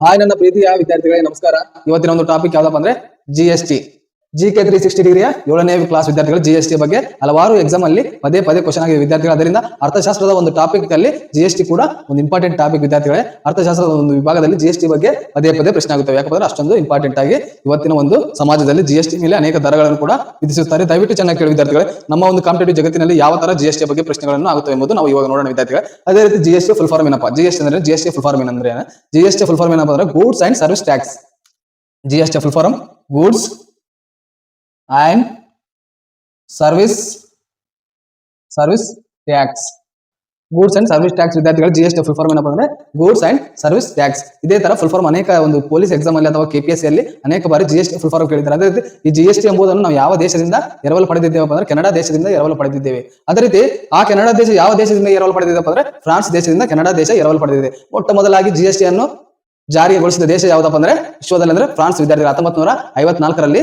Hi ನನ್ನ ಪ್ರೀತಿಯ ವಿದ್ಯಾರ್ಥಿಗಳೇ ನಮಸ್ಕಾರ. ಇವತ್ತಿನ ಒಂದು ಟಾಪಿಕ್ ಯಾವ್ದಪ್ಪ ಅಂದ್ರೆ G G K three sixty ಡಿಗ್ರಿಯ ಏಳನೇ ಕ್ಲಾಸ್ ವಿದ್ಯಾರ್ಥಿಗಳು ಜಿ ಎಸ್ ಟಿ ಬಗ್ಗೆ ಹಲವಾರು ಎಕ್ಸಾಮ್ ಅಲ್ಲಿ ಪದೇ ಪದೇ ಕ್ವಶನ್ ಆಗಿದೆ ವಿದ್ಯಾರ್ಥಿಗಳು ಅದರಿಂದ ಅರ್ಥಶಾಸ್ತ್ರದ ಒಂದು ಟಾಪಿಕ್ ಅಲ್ಲಿ ಜಿ ಎಸ್ ಟಿ ಕೂಡ ಒಂದು ಇಂಪಾರ್ಟೆಂಟ್ ಟಾಪಿಕ್ ವಿದ್ಯಾರ್ಥಿಗಳೇ ಅರ್ಥಶಾಸ್ತ್ರದ ಒಂದು ವಿಭಾಗದಲ್ಲಿ ಜಿ ಎಸ್ ಟಿ ಬಗ್ಗೆ ಪದೇ ಪದೇ ಪ್ರಶ್ನೆ ಆಗುತ್ತವೆ ಯಾಕಂದ್ರೆ ಅಷ್ಟೊಂದು ಇಂಪಾರ್ಟೆಂಟ್ ಆಗಿ ಇವತ್ತಿನ ಒಂದು ಸಮಾಜದಲ್ಲಿ ಜಿ ಎಸ್ ಟಿ ಮೇಲೆ ಅನೇಕ ದರಗಳನ್ನು ಕೂಡ ವಿಧಿಸುತ್ತಾರೆ ದಯವಿಟ್ಟು ಚೆನ್ನಾಗಿ ಕೇಳಿ ವಿದ್ಯಾರ್ಥಿಗಳೇ ನಮ್ಮ ಒಂದು ಕಾಂಪಿಟೇಟಿವ್ ಜಗತ್ತಿನಲ್ಲಿ ಯಾವ ತರ ಜಿ ಎಸ್ ಟಿ ಬಗ್ಗೆ ಪ್ರಶ್ನೆಗಳನ್ನು ಆಗುತ್ತವೆ ಎಂಬುದು ನಾವು ಇವಾಗ ನೋಡೋಣ ವಿದ್ಯಾರ್ಥಿಗಳೇ ಅದೇ ರೀತಿ G S T full form ಏನಪ್ಪ ಜಿ ಎಸ್ ಅಂದ್ರೆ G S T full form ಏನಂದ್ರೆ G S T full form ಏನಪ್ಪ ಅಂದ್ರೆ goods and service tax G S T full form goods and service service tax goods and service tax ವಿದ್ಯಾರ್ಥಿಗಳು G S T full form ಏನಪ್ಪ ಅಂದ್ರೆ goods and service tax ಇದೇ ತರ full form ಅನೇಕ ಒಂದು police exam ಅಲ್ಲಿ ಅಥವಾ KPS ಅಲ್ಲಿ ಅನೇಕ ಬಾರಿ G S T full form ಕೇಳಿದ್ದಾರೆ ಅದೇ ರೀತಿ ಈ ಜಿ ಎಸ್ ಟಿ ಎಂಬುದನ್ನು ನಾವು ಯಾವ ದೇಶದಿಂದ ಎರವಲು ಪಡೆದಿದ್ದೇವೆ ಅಂದ್ರೆ ಕೆನಡಾ ದೇಶದಿಂದ ಎರವಲು ಪಡೆದಿದ್ದೇವೆ. ಅದೇ ರೀತಿ ಆ ಕೆನಡಾ ದೇಶ ಯಾವ ದೇಶದಿಂದ ಎರವಲು ಪಡೆದಿದ್ದಪ್ಪ ಅಂದ್ರೆ ಫ್ರಾನ್ಸ್ ದೇಶದಿಂದ ಕೆನಡಾ ದೇಶ ಎರವಲು ಪಡೆದಿದೆ. ಮೊಟ್ಟ ಮೊದಲಾಗಿ ಜಿ ಎಸ್ ಟಿ ಅನ್ನು ಜಾರಿಗೊಳಿಸಿದ ದೇಶ ಯಾವ್ದಪ್ಪ ಅಂದ್ರೆ ವಿಶ್ವದಲ್ಲಿ ಅಂದ್ರೆ ಫ್ರಾನ್ಸ್ ವಿದ್ಯಾರ್ಥಿಗಳು ಹತ್ತೊಂಬತ್ತು ನೂರ ಐವತ್ನಾಲ್ಕರಲ್ಲಿ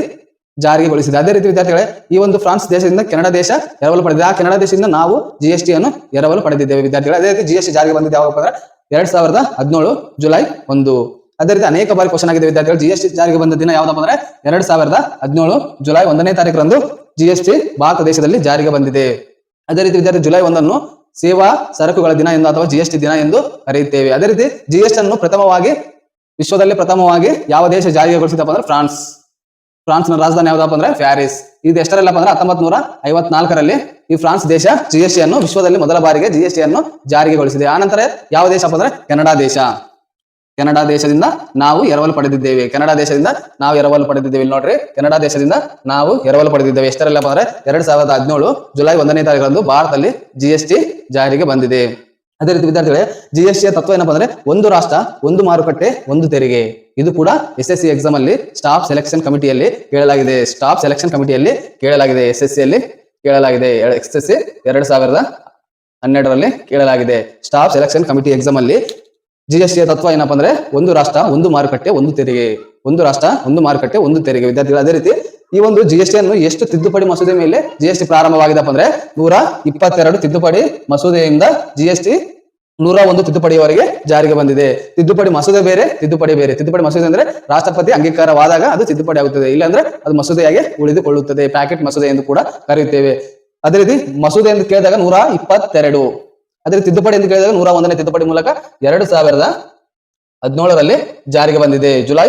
ಜಾರಿಗೊಳಿಸಿದೆ ಅದೇ ರೀತಿ ವಿದ್ಯಾರ್ಥಿಗಳೇ, ಈ ಒಂದು ಫ್ರಾನ್ಸ್ ದೇಶದಿಂದ ಕೆನಡಾ ದೇಶ ಎರವಲು ಪಡೆದಿದೆ. ಆ ಕೆನಡಾ ದೇಶದಿಂದ ನಾವು ಜಿ ಎಸ್ ಟಿ ಅನ್ನು ಎರವಲು ಪಡೆದಿದ್ದೇವೆ ವಿದ್ಯಾರ್ಥಿಗಳು. ಅದೇ ರೀತಿ ಜಿ ಎಸ್ ಟಿ ಜಾರಿಗೆ ಬಂದಿದೆ ಯಾವಾಗ ಅಂದ್ರೆ ಎರಡ್ ಸಾವಿರದ ಹದಿನೇಳು ಜುಲೈ ಒಂದು. ಅದೇ ರೀತಿ ಅನೇಕ ಬಾರಿ ಕ್ವಶನ್ ಆಗಿದೆ ವಿದ್ಯಾರ್ಥಿಗಳು. ಜಿ ಎಸ್ ಟಿ ಜಾರಿಗೆ ಬಂದ ದಿನ ಯಾವ್ದಪ್ಪ ಅಂದ್ರೆ ಎರಡ್ ಸಾವಿರದ ಹದಿನೇಳು ಜುಲೈ ಒಂದನೇ ತಾರೀಕರಂದು ಜಿ ಎಸ್ ಟಿ ಭಾರತ ದೇಶದಲ್ಲಿ ಜಾರಿಗೆ ಬಂದಿದೆ. ಅದೇ ರೀತಿ ವಿದ್ಯಾರ್ಥಿ ಜುಲೈ ಒಂದನ್ನು ಸೇವಾ ಸರಕುಗಳ ದಿನ ಎಂದು ಅಥವಾ ಜಿ ಎಸ್ ಟಿ ದಿನ ಎಂದು ಕರೆಯುತ್ತೇವೆ. ಅದೇ ರೀತಿ ಜಿ ಎಸ್ ಟಿ ಅನ್ನು ಪ್ರಥಮವಾಗಿ ವಿಶ್ವದಲ್ಲಿ ಪ್ರಥಮವಾಗಿ ಯಾವ ದೇಶ ಜಾರಿಗೆಗೊಳಿಸಿದಪ್ಪ ಅಂದ್ರೆ ಫ್ರಾನ್ಸ್. ಫ್ರಾನ್ಸ್ನ ರಾಜಧಾನಿ ಯಾವ್ದಪ್ಪ ಅಂದ್ರೆ ಪ್ಯಾರಿಸ್. ಇದು ಎಷ್ಟರಲ್ಲಪ್ಪ ಅಂದ್ರೆ ಹತ್ತೊಂಬತ್ ನೂರ ಐವತ್ನಾಲ್ಕರಲ್ಲಿ ಈ ಫ್ರಾನ್ಸ್ ದೇಶ ಜಿ ಎಸ್ ಟಿ ಅನ್ನು ವಿಶ್ವದಲ್ಲಿ ಮೊದಲ ಬಾರಿಗೆ ಜಿ ಎಸ್ ಟಿ ಅನ್ನು ಜಾರಿಗೆಗೊಳಿಸಿದೆ. ಆನಂತರ ಯಾವ ದೇಶಪ್ಪ ಅಂದ್ರೆ ಕೆನಡಾ ದೇಶ. ಕೆನಡಾ ದೇಶದಿಂದ ನಾವು ಎರವಲು ಪಡೆದಿದ್ದೇವೆ. ಕೆನಡಾ ದೇಶದಿಂದ ನಾವು ಎರವಲು ಪಡೆದಿದ್ದೇವೆ. ಇಲ್ಲಿ ನೋಡ್ರಿ, ಕೆನಡಾ ದೇಶದಿಂದ ನಾವು ಎರವಲು ಪಡೆದಿದ್ದೇವೆ. ಎಷ್ಟರಲ್ಲಪ್ಪ ಅಂದ್ರೆ ಎರಡ್ ಸಾವಿರದ ಹದಿನೇಳು ಜುಲೈ ಒಂದನೇ ತಾರೀಕರಂದು ಭಾರತದಲ್ಲಿ ಜಿ ಟಿ ಜಾರಿಗೆ ಬಂದಿದೆ. ಅದೇ ರೀತಿ ವಿದ್ಯಾರ್ಥಿಗಳೇ ಜಿ ಎಸ್ ಟಿಯ ತತ್ವ ಏನಪ್ಪಾ ಅಂದ್ರೆ ಒಂದು ರಾಷ್ಟ್ರ, ಒಂದು ಮಾರುಕಟ್ಟೆ, ಒಂದು ತೆರಿಗೆ. ಇದು ಕೂಡ ಎಸ್ ಎಸ್ ಸಿ ಎಕ್ಸಾಮ್ ಅಲ್ಲಿ ಸ್ಟಾಫ್ ಸೆಲೆಕ್ಷನ್ ಕಮಿಟಿಯಲ್ಲಿ ಕೇಳಲಾಗಿದೆ. ಸ್ಟಾಫ್ ಸೆಲೆಕ್ಷನ್ ಕಮಿಟಿಯಲ್ಲಿ ಕೇಳಲಾಗಿದೆ. ಎಸ್ ಎಸ್ ಸಿ ಅಲ್ಲಿ ಕೇಳಲಾಗಿದೆ. ಎಸ್ ಎಸ್ ಸಿ ಎರಡ್ ಸಾವಿರದ ಹನ್ನೆರಡರಲ್ಲಿ ಕೇಳಲಾಗಿದೆ. ಸ್ಟಾಫ್ ಸೆಲೆಕ್ಷನ್ ಕಮಿಟಿ ಎಕ್ಸಾಮ್ ಅಲ್ಲಿ ಜಿ ಎಸ್ ಟಿಯ ತತ್ವ ಏನಪ್ಪಾ ಅಂದ್ರೆ ಒಂದು ರಾಷ್ಟ್ರ, ಒಂದು ಮಾರುಕಟ್ಟೆ, ಒಂದು ತೆರಿಗೆ. ಒಂದು ರಾಷ್ಟ್ರ, ಒಂದು ಮಾರುಕಟ್ಟೆ, ಒಂದು ತೆರಿಗೆ. ವಿದ್ಯಾರ್ಥಿಗಳು, ಅದೇ ರೀತಿ ಈ ಒಂದು ಜಿ ಎಸ್ ಟಿ ಎಷ್ಟು ತಿದ್ದುಪಡಿ ಮಸೂದೆ ಮೇಲೆ ಜಿ ಎಸ್ ಟಿ ಪ್ರಾರಂಭವಾಗಿದೆಪ್ಪ ಅಂದ್ರೆ ನೂರ ಇಪ್ಪತ್ತೆರಡು ತಿದ್ದುಪಡಿ ಮಸೂದೆಯಿಂದ ಜಿ ಎಸ್ ಟಿ ನೂರ ಒಂದು ತಿದ್ದುಪಡಿಯವರೆಗೆ ಜಾರಿಗೆ ಬಂದಿದೆ. ತಿದ್ದುಪಡಿ ಮಸೂದೆ ಬೇರೆ, ತಿದ್ದುಪಡಿ ಬೇರೆ. ತಿದ್ದುಪಡಿ ಮಸೂದೆ ಅಂದ್ರೆ ರಾಷ್ಟ್ರಪತಿ ಅಂಗೀಕಾರವಾದಾಗ ಅದು ತಿದ್ದುಪಡಿ ಆಗುತ್ತದೆ. ಇಲ್ಲಾಂದ್ರೆ ಅದು ಮಸೂದೆಯಾಗಿ ಉಳಿದುಕೊಳ್ಳುತ್ತದೆ. ಪ್ಯಾಕೆಟ್ ಮಸೂದೆ ಎಂದು ಕೂಡ ಕರೆಯುತ್ತೇವೆ. ಅದೇ ರೀತಿ ಮಸೂದೆ ಎಂದು ಕೇಳಿದಾಗ ನೂರ ಇಪ್ಪತ್ತೆರಡು. ಅದೇ ತಿದ್ದುಪಡಿ ಎಂದು ಕೇಳಿದಾಗ ನೂರ ಒಂದನೇ ತಿದ್ದುಪಡಿ ಮೂಲಕ ಎರಡು ಸಾವಿರದ ಹದಿನೇಳರಲ್ಲಿ ಜಾರಿಗೆ ಬಂದಿದೆ. ಜುಲೈ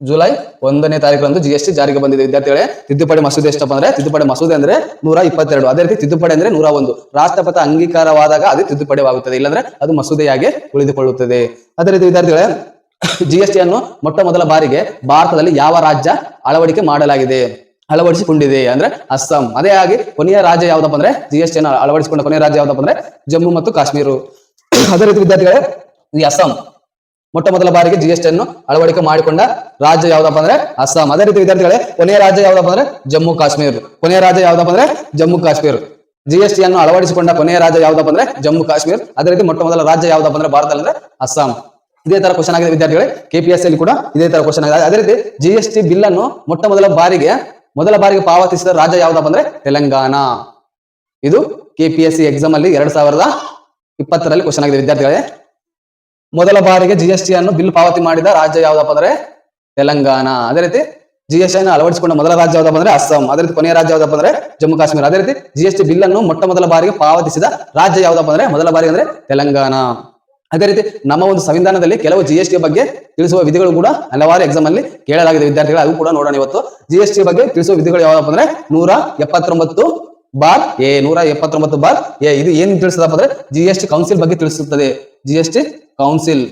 ಜುಲೈ ಒಂದನೇ ತಾರೀಕರಂದು ಜಿ ಎಸ್ ಟಿ ಜಾರಿಗೆ ಬಂದಿದೆ. ವಿದ್ಯಾರ್ಥಿಗಳೇ, ತಿದ್ದುಪಡಿ ಮಸೂದೆ ಎಷ್ಟಪ್ಪ ಅಂದ್ರೆ, ತಿದ್ದುಪಡಿ ಮಸೂದೆ ಅಂದ್ರೆ ನೂರ ಇಪ್ಪತ್ತೆರಡು. ಅದೇ ರೀತಿ ತಿದ್ದುಪಡಿ ಅಂದ್ರೆ ನೂರ ಒಂದು. ರಾಷ್ಟ್ರಪತಿ ಅಂಗೀಕಾರವಾದಾಗ ಅದು ತಿದ್ದುಪಡಿ ಆಗುತ್ತದೆ ಇಲ್ಲಾಂದ್ರೆ ಅದು ಮಸೂದೆಯಾಗಿ ಉಳಿದುಕೊಳ್ಳುತ್ತದೆ. ಅದೇ ರೀತಿ ವಿದ್ಯಾರ್ಥಿಗಳೇ ಜಿ ಎಸ್ ಟಿ ಅನ್ನು ಮೊಟ್ಟ ಮೊದಲ ಬಾರಿಗೆ ಭಾರತದಲ್ಲಿ ಯಾವ ರಾಜ್ಯ ಅಳವಡಿಕೆ ಮಾಡಲಾಗಿದೆ? ಅಳವಡಿಸಿಕೊಂಡಿದೆ ಅಂದ್ರೆ ಅಸ್ಸಾಂ. ಅದೇ ಆಗಿ ಕೊನೆಯ ರಾಜ್ಯ ಯಾವ್ದಪ್ಪ ಅಂದ್ರೆ ಜಿ ಎಸ್ ಟಿ ಅನ್ನು ಅಳವಡಿಸಿಕೊಂಡ ಕೊನೆಯ ರಾಜ್ಯ ಯಾವ್ದಪ್ಪ ಅಂದ್ರೆ ಜಮ್ಮು ಮತ್ತು ಕಾಶ್ಮೀರ. ಅದೇ ರೀತಿ ವಿದ್ಯಾರ್ಥಿಗಳೇ, ಈ ಅಸ್ಸಾಂ. ಮೊಟ್ಟ ಮೊದಲ ಬಾರಿಗೆ ಜಿ ಎಸ್ ಟಿ ಅನ್ನು ಅಳವಡಿಕೆ ಮಾಡಿಕೊಂಡ ರಾಜ್ಯ ಯಾವ್ದಪ್ಪ ಅಂದ್ರೆ ಅಸ್ಸಾಂ. ಅದೇ ರೀತಿ ವಿದ್ಯಾರ್ಥಿಗಳೇ, ಕೊನೆಯ ರಾಜ್ಯ ಯಾವ್ದಪ್ಪ ಅಂದ್ರೆ ಜಮ್ಮು ಕಾಶ್ಮೀರ್. ಕೊನೆಯ ರಾಜ್ಯ ಯಾವ್ದಪ್ಪ ಅಂದ್ರೆ Jammu Kashmir. G S T ಅನ್ನು ಅಳವಡಿಸಿಕೊಂಡ ಕೊನೆಯ ರಾಜ್ಯ ಯಾವ್ದಪ್ಪ ಅಂದ್ರೆ ಜಮ್ಮು ಕಾಶ್ಮೀರ್. ಅದೇ ರೀತಿ ಮೊಟ್ಟ ಮೊದಲ ರಾಜ್ಯ ಯಾವ್ದಪ್ಪ ಅಂದ್ರೆ ಭಾರತದಲ್ಲಿ ಅಂದ್ರೆ ಅಸ್ಸಾಂ. ಇದೇ ತರ ಕ್ವಶನ್ ಆಗಿದೆ ವಿದ್ಯಾರ್ಥಿಗಳೇ. ಕೆಪಿಎಸ್ ಅಲ್ಲಿ ಕೂಡ ಇದೇ ತರ ಕ್ವಶನ್ ಆಗಿದೆ. ಅದೇ ರೀತಿ ಜಿ ಎಸ್ ಟಿ ಬಿಲ್ ಅನ್ನು ಮೊಟ್ಟ ಮೊದಲ ಬಾರಿಗೆ ಮೊದಲ ಬಾರಿಗೆ ಪಾವತಿಸಿದ ರಾಜ್ಯ ಯಾವ್ದಪ್ಪ ಅಂದ್ರೆ ತೆಲಂಗಾಣ. ಇದು ಕೆಪಿಎಸ್ಸಿ ಎಕ್ಸಾಮ್ ಅಲ್ಲಿ ಎರಡ್ ಸಾವಿರದ ಇಪ್ಪತ್ತರಲ್ಲಿ ಕ್ವಶನ್ ಆಗಿದೆ ವಿದ್ಯಾರ್ಥಿಗಳೇ. ಮೊದಲ ಬಾರಿಗೆ ಜಿ ಎಸ್ ಟಿ ಅನ್ನು ಬಿಲ್ ಪಾವತಿ ಮಾಡಿದ ರಾಜ್ಯ ಯಾವ್ದಪ್ಪ ಅಂದ್ರೆ ತೆಲಂಗಾಣ. ಅದೇ ರೀತಿ ಜಿ ಎಸ್ ಟಿ ಅನ್ನು ಅಳವಡಿಸಿಕೊಂಡ ಮೊದಲ ರಾಜ್ಯ ಯಾವ್ದಪ್ಪ ಅಂದ್ರೆ ಅಸ್ಸಾಂ. ಅದೇ ರೀತಿ ಕೊನೆಯ ರಾಜ್ಯ ಯಾವ್ದಪ್ಪ ಅಂದ್ರೆ ಜಮ್ಮು ಕಾಶ್ಮೀರ. ಅದೇ ರೀತಿ ಜಿ ಎಸ್ ಟಿ ಬಿಲ್ ಅನ್ನು ಮೊಟ್ಟ ಮೊದಲ ಬಾರಿಗೆ ಪಾವತಿಸಿದ ರಾಜ್ಯ ಯಾವ್ದಪ್ಪ ಅಂದ್ರೆ ಮೊದಲ ಬಾರಿ ಅಂದ್ರೆ ತೆಲಂಗಾಣ. ಅದೇ ರೀತಿ ನಮ್ಮ ಒಂದು ಸಂವಿಧಾನದಲ್ಲಿ ಕೆಲವು ಜಿ ಎಸ್ ಟಿ ಬಗ್ಗೆ ತಿಳಿಸುವ ವಿಧಿಗಳು ಕೂಡ ಹಲವಾರು ಎಕ್ಸಾಮ್ ಅಲ್ಲಿ ಕೇಳಲಾಗಿದೆ. ವಿದ್ಯಾರ್ಥಿಗಳು ಅದು ಕೂಡ ನೋಡೋಣ ಇವತ್ತು. ಜಿ ಎಸ್ ಟಿ ಬಗ್ಗೆ ತಿಳಿಸುವ ವಿಧಿಗಳು ಯಾವ್ದಪ್ಪ ಅಂದ್ರೆ ನೂರ ಎಪ್ಪತ್ತೊಂಬತ್ತು ಬಾರ್ ಎ, ನೂರ ಎಪ್ಪತ್ತೊಂಬತ್ತು ಬಾರ್ ಎ. ಇದು ಏನ್ ತಿಳಿಸದಪ್ಪ ಅಂದ್ರೆ ಜಿ ಎಸ್ ಟಿ ಕೌನ್ಸಿಲ್ ಬಗ್ಗೆ ತಿಳಿಸುತ್ತದೆ. G S T council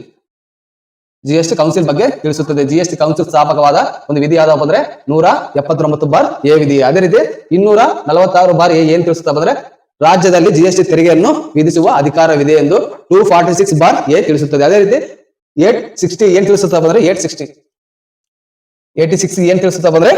G S T council ಬಗ್ಗೆ ತಿಳಿಸುತ್ತದೆ. ಜಿ ಎಸ್ ಟಿ ಕೌನ್ಸಿಲ್ ಸ್ಥಾಪಕವಾದ ಒಂದು ವಿಧಿ ಯಾವ್ದಪ್ಪ ಅಂದ್ರೆ ನೂರ ಎಪ್ಪತ್ತೊಂಬತ್ತು ಬಾರ್ ಎ ವಿಧಿ. ಅದೇ ರೀತಿ ಇನ್ನೂರ ನಲವತ್ತಾರು ಬಾರ್ ಏನ್ ತಿಳಿಸುತ್ತಪ್ಪ ಅಂದ್ರೆ ರಾಜ್ಯದಲ್ಲಿ ಜಿ ಎಸ್ ಟಿ ತೆರಿಗೆಯನ್ನು ವಿಧಿಸುವ ಅಧಿಕಾರವಿದೆ ಎಂದು two forty six bar A ತಿಳಿಸುತ್ತದೆ. ಅದೇ ರೀತಿ ಏಟ್ ಸಿಕ್ಸ್ಟಿ ಏನ್ ತಿಳಿಸುತ್ತಪ್ಪ ಅಂದ್ರೆ ಏಟ್ ಸಿಕ್ಸ್ಟಿ ಏಟಿ ಸಿಕ್ಸ್ ಏನ್ ತಿಳಿಸುತ್ತಪ್ಪ ಅಂದ್ರೆ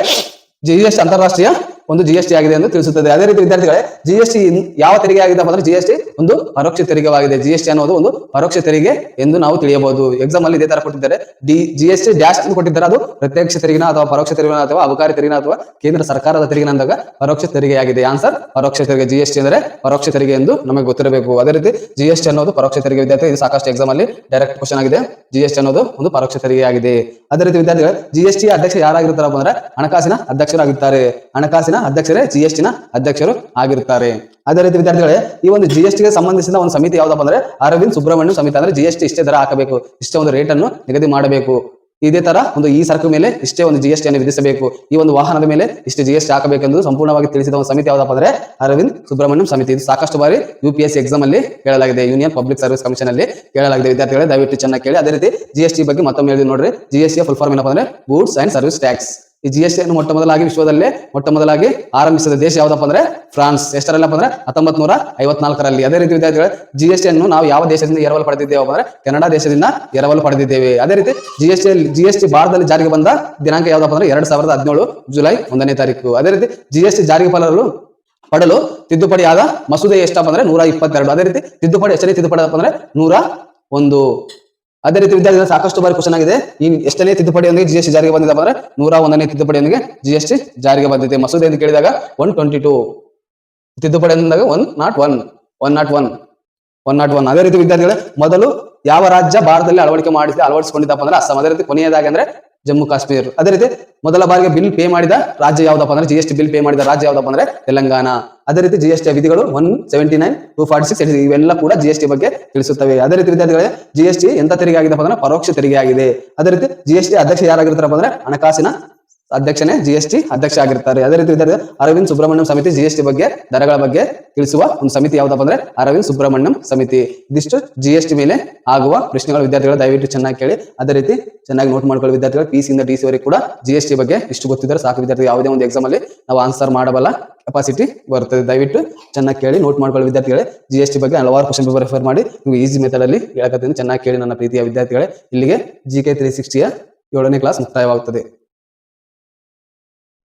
ಜಿ ಎಸ್ ಟಿ ಅಂತಾರಾಷ್ಟ್ರೀಯ ಒಂದು ಜಿ ಎಸ್ ಟಿ ಆಗಿದೆ ಎಂದು ತಿಳಿಸುತ್ತದೆ. ಅದೇ ರೀತಿ ವಿದ್ಯಾರ್ಥಿಗಳೇ ಜಿ ಎಸ್ ಟಿ ಯಾವ ತೆರಿಗೆ ಆಗಿದೆ ಅಂದ್ರೆ ಜಿ ಎಸ್ ಟಿ ಒಂದು ಪರೋಕ್ಷ ತೆರಿಗೆವಾಗಿದೆ. ಜಿ ಎಸ್ ಟಿ ಅನ್ನೋದು ಒಂದು ಪರೋಕ್ಷ ತೆರಿಗೆ ಎಂದು ನಾವು ತಿಳಿಯಬಹುದು. ಎಕ್ಸಾಮ್ ಅಲ್ಲಿ ಇದೇ ತರ ಕೊಟ್ಟಿದ್ದಾರೆ. D G S T dash ಅಂತ ಕೊಟ್ಟಿದ್ದಾರೆ. ಅದು ಪ್ರತ್ಯಕ್ಷ ತೆರಿಗೆನ ಅಥವಾ ಪರೋಕ್ಷ ತೆರಿಗೆನ ಅಥವಾ ಅಬಕಾರಿ ತೆರಿಗೆನ ಅಥವಾ ಕೇಂದ್ರ ಸರ್ಕಾರದ ತೆರಿಗೆ ಅಂದಾಗ ಪರೋಕ್ಷ ತೆರಿಗೆಯಾಗಿದೆ. ಆನ್ಸರ್ ಪರೋಕ್ಷ ತೆರಿಗೆ ಜಿ ಎಸ್ ಟಿ ಅಂದ್ರೆ ಪರೋಕ್ಷ ತೆರಿಗೆ ಎಂದು ನಮಗೆ ಗೊತ್ತಿರಬೇಕು. ಅದೇ ರೀತಿ ಜಿ ಎಸ್ ಟಿ ಅನ್ನೋದು ಪರೋಕ್ಷ ತೆರಿಗೆ ವಿದ್ಯಾರ್ಥಿ, ಇದು ಸಾಕಷ್ಟು ಎಕ್ಸಾಮ್ ಅಲ್ಲಿ ಡೈರೆಕ್ಟ್ ಕ್ವಶನ್ ಆಗಿದೆ. ಜಿ ಎಸ್ ಟಿ ಅನ್ನೋದು ಒಂದು ಪರೋಕ್ಷ ತೆರಿಗೆ ಆಗಿದೆ ಅದೇ ರೀತಿ ವಿದ್ಯಾರ್ಥಿಗಳು ಜಿ ಎಸ್ ಟಿ ಅಧ್ಯಕ್ಷ ಯಾರಾಗಿರ್ತಾರಪ್ಪ ಅಂದ್ರೆ ಹಣಕಾಸಿನ ಅಧ್ಯಕ್ಷರಾಗಿರ್ತಾರೆ. ಹಣಕಾಸಿನ ಅಧ್ಯಕ್ಷರೇ ಜಿ ಎಸ್ ಟಿನ ಅಧ್ಯಕ್ಷರು ಆಗಿರ್ತಾರೆ ಅದೇ ರೀತಿ ವಿದ್ಯಾರ್ಥಿಗಳೇ, ಈ ಒಂದು ಜಿ ಎಸ್ ಟಿಗೆ ಸಂಬಂಧಿಸಿದ ಒಂದು ಸಮಿತಿ ಯಾವ್ದಪ್ಪ ಅಂದ್ರೆ ಅರವಿಂದ್ ಸುಬ್ರಹ್ಮಣ್ಯ ಸಮಿತಿ ಅಂದ್ರೆ ಜಿ ಎಸ್ ಟಿ ಇಷ್ಟೇ ದರ ಹಾಕಬೇಕು, ಇಷ್ಟೇ ಒಂದು ರೇಟ್ ಅನ್ನು ನಿಗದಿ ಮಾಡಬೇಕು. ಇದೇ ತರ ಒಂದು ಈ ಸರಕು ಮೇಲೆ ಇಷ್ಟೇ ಒಂದು ಜಿ ಎಸ್ ಟಿ ಅನ್ನು ವಿಧಿಸಬೇಕು. ಈ ಒಂದು ವಾಹನದ ಮೇಲೆ ಇಷ್ಟು ಜಿ ಎಸ್ ಟಿ ಹಾಕಬೇಕೆಂದು ಸಂಪೂರ್ಣವಾಗಿ ತಿಳಿಸಿದ ಒಂದು ಸಮಿತಿ ಯಾವ್ದಪ್ಪ ಅಂದ್ರೆ ಅರವಿಂದ್ ಸುಬ್ರಹ್ಮಣ್ಯಂ ಸಮಿತಿ. ಇದು ಸಾಕಷ್ಟು ಬಾರಿ ಯು ಪಿ ಎಸ್ ಎಕ್ಸಾಮ್ ಅಲ್ಲಿ ಕೇಳಲಾಗಿದೆ ಯೂನಿಯನ್ ಪಬ್ಲಿಕ್ ಸರ್ವಿಸ್ ಕಮಿಷನ್ ಅಲ್ಲಿ ಕೇಳಲಾಗಿದೆ. ವಿದ್ಯಾರ್ಥಿಗಳೇ, ದಯವಿಟ್ಟು ಚೆನ್ನಾಗಿ ಕೇಳಿ. ಅದೇ ರೀತಿ ಜಿ ಎಸ್ ಟಿ ಬಗ್ಗೆ ಮತ್ತೊಮ್ಮೆ ಹೇಳಿದ್ವಿ ನೋಡ್ರಿ. G S T full form ಏನಪ್ಪ ಅಂದ್ರೆ ಗೂಡ್ಸ್ ಅಂಡ್ ಸರ್ವಿಸ್ ಟ್ಯಾಕ್ಸ್ ಈ ಜಿ ಎಸ್ ಟಿ ಅನ್ನು ಮೊಟ್ಟ ಮೊದಲಾಗಿ ವಿಶ್ವದಲ್ಲೇ ಮೊಟ್ಟ ಮೊದಲಾಗಿ ಆರಂಭಿಸಿದ ದೇಶ ಯಾವ್ದಪ್ಪ ಅಂದ್ರೆ ಫ್ರಾನ್ಸ್. ಎಷ್ಟರಲ್ಲಪ್ಪ ಅಂದ್ರೆ ಹತ್ತೊಂಬತ್ ನೂರ ಐವತ್ನಾಲ್ಕರಲ್ಲಿ ಅದೇ ರೀತಿ ವಿದ್ಯಾರ್ಥಿಗಳು ಜಿ ಎಸ್ ಟಿ ಅನ್ನು ನಾವು ಯಾವ ದೇಶದಿಂದ ಎರವಲು ಪಡೆದಿದ್ದೇವೆ ಅಂದ್ರೆ ಕೆನಡಾ ದೇಶದಿಂದ ಎರವಲು ಪಡೆದಿದ್ದೇವೆ. ಅದೇ ರೀತಿ G S T G S T ಭಾರತದಲ್ಲಿ ಜಾರಿಗೆ ಬಂದ ದಿನಾಂಕ ಯಾವ್ದಪ್ಪ ಅಂದ್ರೆ ಎರಡ್ ಸಾವಿರದ ಹದಿನೇಳು ಜುಲೈ ಒಂದನೇ ತಾರೀಕು. ಅದೇ ರೀತಿ ಜಿ ಎಸ್ ಟಿ ಜಾರಿಗೆ ಪಡಲು ಪಡಲು ತಿದ್ದುಪಡಿಯಾದ ಮಸೂದೆ ಎಷ್ಟಪ್ಪ ಅಂದ್ರೆ ನೂರ ಇಪ್ಪತ್ತೆರಡು. ಅದೇ ರೀತಿ ತಿದ್ದುಪಡಿ ಎಷ್ಟನೇ ತಿದ್ದುಪಡಿ ಅಂದ್ರೆ ನೂರ ಒಂದು. ಅದೇ ರೀತಿ ವಿದ್ಯಾರ್ಥಿಗಳು ಸಾಕಷ್ಟು ಬಾರಿ ಕ್ವಶನ್ ಆಗಿದೆ. ಈ ಎಷ್ಟನೇ ತಿದ್ದುಪಡಿಯೊಂದಿಗೆ ಜಿ ಎಸ್ ಟಿ ಜಾರಿಗೆ ಬಂದಿದೆ ಅಂದ್ರೆ ನೂರ ಒಂದನೇ ತಿದ್ದುಪಡಿಯೊಂದಿಗೆ ಜಿ ಎಸ್ ಟಿ ಜಾರಿಗೆ ಬಂದಿದೆ. ಮಸೂದೆ ಎಂದು ಕೇಳಿದಾಗ ಒನ್ ಟ್ವೆಂಟಿ ಟೂ ತಿದ್ದುಪಡಿ ಅಂದಾಗ one nought one one nought one one nought one ಅದೇ ರೀತಿ ವಿದ್ಯಾರ್ಥಿಗಳೇ, ಮೊದಲು ಯಾವ ರಾಜ್ಯ ಭಾರತದಲ್ಲಿ ಅಳವಡಿಕೆ ಮಾಡಿಸಿ ಅಳವಡಿಸಿಕೊಂಡಿದ್ದಪ್ಪ ಅಂದ್ರೆ ಅಸ್ಸಾಂ. ಅದೇ ರೀತಿ ಕೊನೆಯದಾಗಿ ಅಂದ್ರೆ ಜಮ್ಮು ಕಾಶ್ಮೀರ್. ಅದೇ ರೀತಿ ಮೊದಲ ಬಾರಿಗೆ ಬಿಲ್ ಪೇ ಮಾಡಿದ ರಾಜ್ಯ ಯಾವ್ದಪ್ಪ ಅಂದ್ರೆ ಜಿ ಟಿ ಬಿಲ್ ಪೇ ಮಾಡಿದ ರಾಜ್ಯ ಯಾವ್ದಪ್ಪ ಅಂದ್ರೆ ತೆಲಂಗಾಣ. ಅದೇ ರೀತಿ ಜಿ ಎಸ್ ವಿಧಿಗಳು ಒನ್ ಸೆವೆಂಟಿ ನೈನ್ ಇವೆಲ್ಲ ಕೂಡ ಜಿ ಬಗ್ಗೆ ತಿಳಿಸುತ್ತವೆ. ಅದೇ ರೀತಿ ವಿದ್ಯಾರ್ಥಿಗಳೇ ಜಿ ಟಿ ಎಂತ ತೆರಿಗೆ ಆಗಿದೆ ಪರೋಕ್ಷ ತೆರಿಗೆ ಆಗಿದೆ ಅದೇ ರೀತಿ ಜಿ ಟಿ ಅಧ್ಯಕ್ಷ ಯಾರಾಗಿರ್ತಾರಪ್ಪ ಅಂದ್ರೆ ಹಣಕಾಸಿನ ಅಧ್ಯಕ್ಷನೇ ಜಿ ಎಸ್ ಟಿ ಅಧ್ಯಕ್ಷ ಆಗಿರ್ತಾರೆ. ಅದೇ ರೀತಿ ಅರವಿಂದ್ ಸುಬ್ರಹ್ಮಣ್ಯಂ ಸಮಿತಿ ಜಿ ಎಸ್ ಟಿ ಬಗ್ಗೆ, ದರಗಳ ಬಗ್ಗೆ ತಿಳಿಸುವ ಒಂದು ಸಮಿತಿ ಯಾವ್ದಪ್ಪ ಅಂದ್ರೆ ಅರವಿಂದ್ ಸುಬ್ರಹ್ಮಣ್ಯಂ ಸಮಿತಿ. ಇದಿಷ್ಟು ಜಿ ಎಸ್ ಟಿ ಮೇಲೆ ಆಗುವ ಪ್ರಶ್ನೆಗಳು ವಿದ್ಯಾರ್ಥಿಗಳು ದಯವಿಟ್ಟು ಚೆನ್ನಾಗಿ ಕೇಳಿ. ಅದೇ ರೀತಿ ಚೆನ್ನಾಗಿ ನೋಟ್ ಮಾಡ್ಕೊಳ್ಳಿ ವಿದ್ಯಾರ್ಥಿಗಳು. ಪಿ ಸಿಂದ ಡಿ ಸಿ ವರೆಗೆ ಕೂಡ ಜಿ ಎಸ್ ಟಿ ಬಗ್ಗೆ ಇಷ್ಟು ಗೊತ್ತಿದ್ದಾರೆ ಸಾಕು ವಿದ್ಯಾರ್ಥಿ ಯಾವುದೇ ಒಂದು ಎಕ್ಸಾಮ್ ಅಲ್ಲಿ ನಾವು ಆನ್ಸರ್ ಮಾಡಬಲ್ಲ ಕೆಪಾಸಿಟಿ ಬರುತ್ತದೆ ದಯವಿಟ್ಟು ಚೆನ್ನಾಗಿ ಕೇಳಿ ನೋಟ್ ಮಾಡ್ಕೊಳ್ಳಿ ವಿದ್ಯಾರ್ಥಿಗಳೇ. ಜಿ ಎಸ್ ಟಿ ಬಗ್ಗೆ ಹಲವಾರು ಕ್ವಶನ್ ಪೇಪರ್ ರೆಫರ್ ಮಾಡಿ ನೀವು ಈಸಿ ಮೆಥಡ್ ಅಲ್ಲಿ ಹೇಳಕತ್ತೀನಿ ಚೆನ್ನಾಗಿ ಕೇಳಿ ನನ್ನ ಪ್ರೀತಿಯ ವಿದ್ಯಾರ್ಥಿಗಳೇ. ಇಲ್ಲಿಗೆ ಜಿ ಕೆ ತ್ರೀ ಸಿಕ್ಸ್ಟಿಯ ಏಳನೇ ಕ್ಲಾಸ್ ಮುಕ್ತಾಯವಾಗುತ್ತದೆ